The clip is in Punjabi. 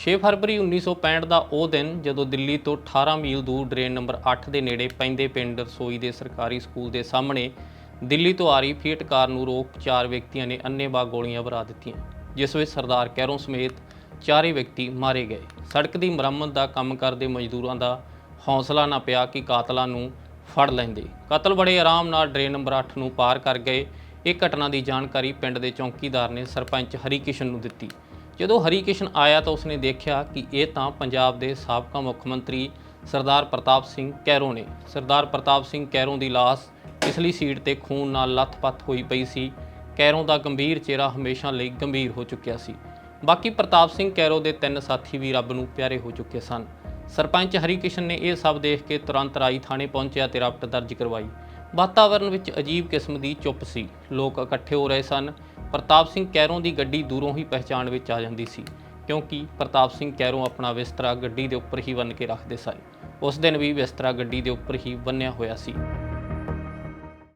6 ਫਰਵਰੀ 1965 ਦਾ ਉਹ ਦਿਨ ਜਦੋਂ ਦਿੱਲੀ ਤੋਂ 18 ਮੀਲ ਦੂਰ ਡਰੇਨ ਨੰਬਰ 8 ਦੇ ਨੇੜੇ ਪੈਂਦੇ ਪਿੰਡ ਰਸੋਈ ਦੇ ਸਰਕਾਰੀ ਸਕੂਲ ਦੇ ਸਾਹਮਣੇ ਦਿੱਲੀ ਤੋਂ ਆ ਰਹੀ ਫੀਟ ਕਾਰ ਨੂੰ ਰੋਕ ਚਾਰ ਵਿਅਕਤੀਆਂ ਨੇ ਅੰਨ੍ਹੇਵਾਹ ਗੋਲੀਆਂ ਭਰਾ ਦਿੱਤੀਆਂ, ਜਿਸ ਵਿੱਚ ਸਰਦਾਰ ਕੈਰੋਂ ਸਮੇਤ ਚਾਰੇ ਵਿਅਕਤੀ ਮਾਰੇ ਗਏ। ਸੜਕ ਦੀ ਮੁਰੰਮਤ ਦਾ ਕੰਮ ਕਰਦੇ ਮਜ਼ਦੂਰਾਂ ਦਾ ਹੌਸਲਾ ਨਾ ਪਿਆ ਕਿ ਕਾਤਲਾਂ ਨੂੰ ਫੜ ਲੈਂਦੇ। ਕਤਲ ਬੜੇ ਆਰਾਮ ਨਾਲ ਡਰੇਨ ਨੰਬਰ 8 ਨੂੰ ਪਾਰ ਕਰ ਗਏ। ਇਹ ਘਟਨਾ ਦੀ ਜਾਣਕਾਰੀ ਪਿੰਡ ਦੇ ਚੌਕੀਦਾਰ ਨੇ ਸਰਪੰਚ ਹਰੀ ਕਿਸ਼ਨ ਨੂੰ ਦਿੱਤੀ। ਜਦੋਂ ਹਰੀਕਿਸ਼ਨ ਆਇਆ ਤਾਂ ਉਸਨੇ ਦੇਖਿਆ ਕਿ ਇਹ ਤਾਂ ਪੰਜਾਬ ਦੇ ਸਾਬਕਾ ਮੁੱਖ ਮੰਤਰੀ ਸਰਦਾਰ ਪ੍ਰਤਾਪ ਸਿੰਘ ਕੈਰੋਂ ਨੇ। ਸਰਦਾਰ ਪ੍ਰਤਾਪ ਸਿੰਘ ਕੈਰੋਂ ਦੀ ਲਾਸ਼ ਪਿਛਲੀ ਸੀਟ ਤੇ ਖੂਨ ਨਾਲ ਲੱਥਪੱਥ ਹੋਈ ਪਈ ਸੀ। ਕੈਰੋਂ ਦਾ ਗੰਭੀਰ ਚਿਹਰਾ ਹਮੇਸ਼ਾ ਲਈ ਗੰਭੀਰ ਹੋ ਚੁੱਕਿਆ ਸੀ। ਬਾਕੀ ਪ੍ਰਤਾਪ ਸਿੰਘ ਕੈਰੋਂ ਦੇ ਤਿੰਨ ਸਾਥੀ ਵੀ ਰੱਬ ਨੂੰ ਪਿਆਰੇ ਹੋ ਚੁੱਕੇ ਸਨ। ਸਰਪੰਚ ਹਰੀਕਿਸ਼ਨ ਨੇ ਇਹ ਸਭ ਦੇਖ ਕੇ ਤੁਰੰਤ ਰਾਈ ਥਾਣੇ ਪਹੁੰਚਿਆ ਤੇ ਰਪਟ ਦਰਜ ਕਰਵਾਈ। ਵਾਤਾਵਰਣ ਵਿੱਚ ਅਜੀਬ ਕਿਸਮ ਦੀ ਚੁੱਪ ਸੀ। ਲੋਕ ਇਕੱਠੇ ਹੋ ਰਹੇ ਸਨ। ਪ੍ਰਤਾਪ ਸਿੰਘ ਕੈਰੋਂ ਦੀ ਗੱਡੀ ਦੂਰੋਂ ਹੀ ਪਹਿਚਾਣ ਵਿੱਚ ਆ ਜਾਂਦੀ ਸੀ, ਕਿਉਂਕਿ ਪ੍ਰਤਾਪ ਸਿੰਘ ਕੈਰੋਂ ਆਪਣਾ ਬਿਸਤਰਾ ਗੱਡੀ ਦੇ ਉੱਪਰ ਹੀ ਬੰਨ ਕੇ ਰੱਖਦੇ ਸਨ। ਉਸ ਦਿਨ ਵੀ ਬਿਸਤਰਾ ਗੱਡੀ ਦੇ ਉੱਪਰ ਹੀ ਬੰਨਿਆ ਹੋਇਆ ਸੀ।